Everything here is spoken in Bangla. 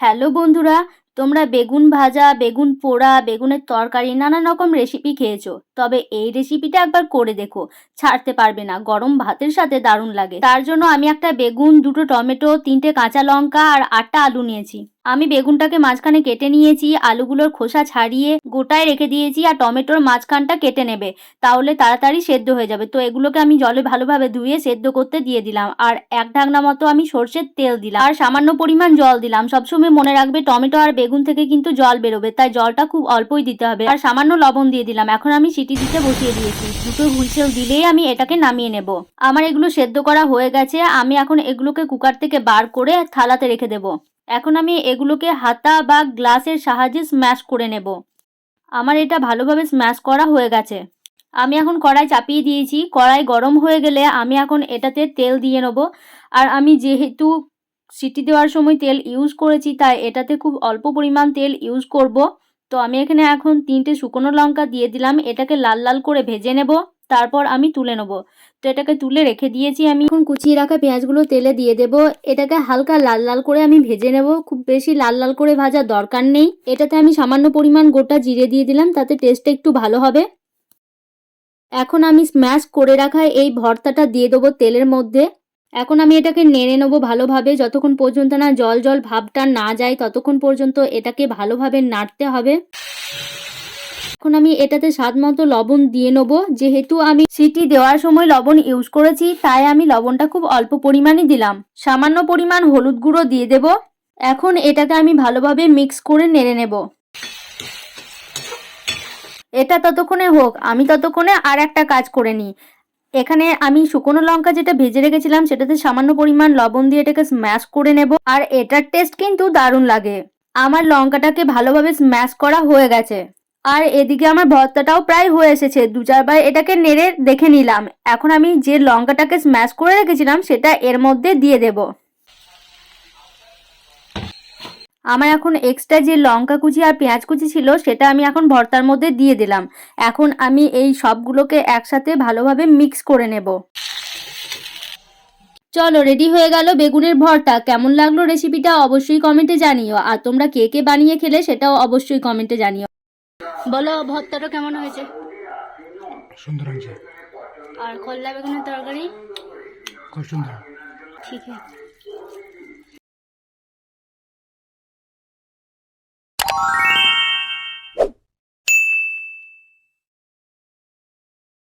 হ্যালো বন্ধুরা, তোমরা বেগুন ভাজা, বেগুন পোড়া, বেগুনের তরকারি, নানান রকম রেসিপি খেয়েছো। তবে এই রেসিপিটা একবার করে দেখো, ছাড়তে পারবে না, গরম ভাতের সাথে দারুণ লাগে। তার জন্য আমি একটা বেগুন, দুটো টমেটো, তিনটে কাঁচা লঙ্কা আর আটটা আলু নিয়েছি। আমি বেগুনটাকে মাঝখানে কেটে নিয়েছি, আলুগুলোর খোসা ছাড়িয়ে গোটায় রেখে দিয়েছি আর টমেটোর মাঝখানটা কেটে নেবে। তাহলে তাড়াতাড়ি সেদ্ধ হয়ে যাবে। তো এগুলোকে আমি জলে ভালোভাবে ধুয়ে সেদ্ধ করতে দিয়ে দিলাম। আর এক ঢাকনা মতো আমি সর্ষের তেল দিলাম। আর সামান্য পরিমাণ জল দিলাম। সবসময় মনে রাখবে টমেটো আর বেগুন থেকে কিন্তু জল বেরোবে, তাই জলটা খুব অল্পই দিতে হবে। আর সামান্য লবণ দিয়ে দিলাম। এখন আমি সিটি দিতে বসিয়ে দিয়েছি। দুটো হুইসেল দিলেই আমি এটাকে নামিয়ে নেব। আমার এগুলো সেদ্ধ করা হয়ে গেছে। আমি এখন এগুলোকে কুকার থেকে বার করে থালাতে রেখে দেবো। এখন আমি এগুলোকে হাতা বা গ্লাসের সাহায্যে স্ম্যাশ করে নেব। আমার এটা ভালোভাবে স্ম্যাশ করা হয়ে গেছে। আমি এখন কড়াই চাপিয়ে দিয়েছি। কড়াই গরম হয়ে গেলে আমি এখন এটাতে তেল দিয়ে নেব। আর আমি যেহেতু সিটি দেওয়ার সময় তেল ইউজ করেছি, তাই এটাতে খুব অল্প পরিমাণ তেল ইউজ করব। তো আমি এখানে এখন তিনটে শুকনো লঙ্কা দিয়ে দিলাম, এটাকে লাল লাল করে ভেজে নেব, তারপর আমি তুলে নেব। তো এটাকে তুলে রেখে দিয়েছি আমি। এখন কুচিয়ে রাখা পেঁয়াজগুলো তেলে দিয়ে দেব, এটাকে হালকা লাল লাল করে আমি ভেজে নেব, খুব বেশি লাল লাল করে ভাজার দরকার নেই। এটাতে আমি সামান্য পরিমাণ গোটা জিরে দিয়ে দিলাম, তাতে টেস্টটা একটু ভালো হবে। এখন আমি স্ম্যাশ করে রাখা এই ভর্তাটা দিয়ে দেবো তেলের মধ্যে। এখন আমি এটাকে নেড়ে নেব ভালোভাবে। যতক্ষণ পর্যন্ত না জল জল ভাবটা না যায়, ততক্ষণ পর্যন্ত এটাকে ভালোভাবে নাড়তে হবে। এখন আমি এটাতে স্বাদ মতো লবণ দিয়ে নেব। যেহেতু আমি সিটি দেওয়ার সময় লবণ ইউজ করেছি, তাই আমি লবণটা খুব অল্প পরিমাণে দিলাম। সামান্য পরিমাণ হলুদ গুঁড়ো দিয়ে দেব। এখন এটাকে আমি ভালোভাবে মিক্স করে নেড়ে নেব। এটা ততক্ষণে হোক, আমি ততক্ষণে আর একটা কাজ করে নিই। এখানে আমি শুকনো লঙ্কা যেটা ভেজে রেখেছিলাম, সেটাতে সামান্য পরিমাণ লবণ দিয়ে এটাকে স্ম্যাশ করে নেব। আর এটার টেস্ট কিন্তু দারুণ লাগে। আমার লঙ্কাটাকে ভালোভাবে স্ম্যাশ করা হয়ে গেছে। আর এদিকে আমার ভর্তাটাও প্রায় হয়ে এসেছে। দু চারবার এটাকে নেড়ে দেখে নিলাম। এখন আমি যে লঙ্কাটাকে স্ম্যাশ করে রেখেছিলাম, সেটা এর মধ্যে দিয়ে দেব। আমার এখন এক্সট্রা যে লঙ্কা কুচি আর পেঁয়াজ কুচি ছিল সেটা আমি এখন ভর্তার মধ্যে দিয়ে দিলাম। এখন আমি এই সবগুলোকে একসাথে ভালোভাবে মিক্স করে নেব। চলো রেডি হয়ে গেল বেগুনের ভর্তা। কেমন লাগল রেসিপিটা অবশ্যই কমেন্টে জানিও। আর তোমরা কে কে বানিয়ে খেলে সেটাও অবশ্যই কমেন্টে জানিও। বলো ভর্তাটা কেমন হয়েছে? সুন্দর হয়েছে। আর খোল্লা বেগুনের তরকারি? খুব সুন্দর। ঠিক আছে।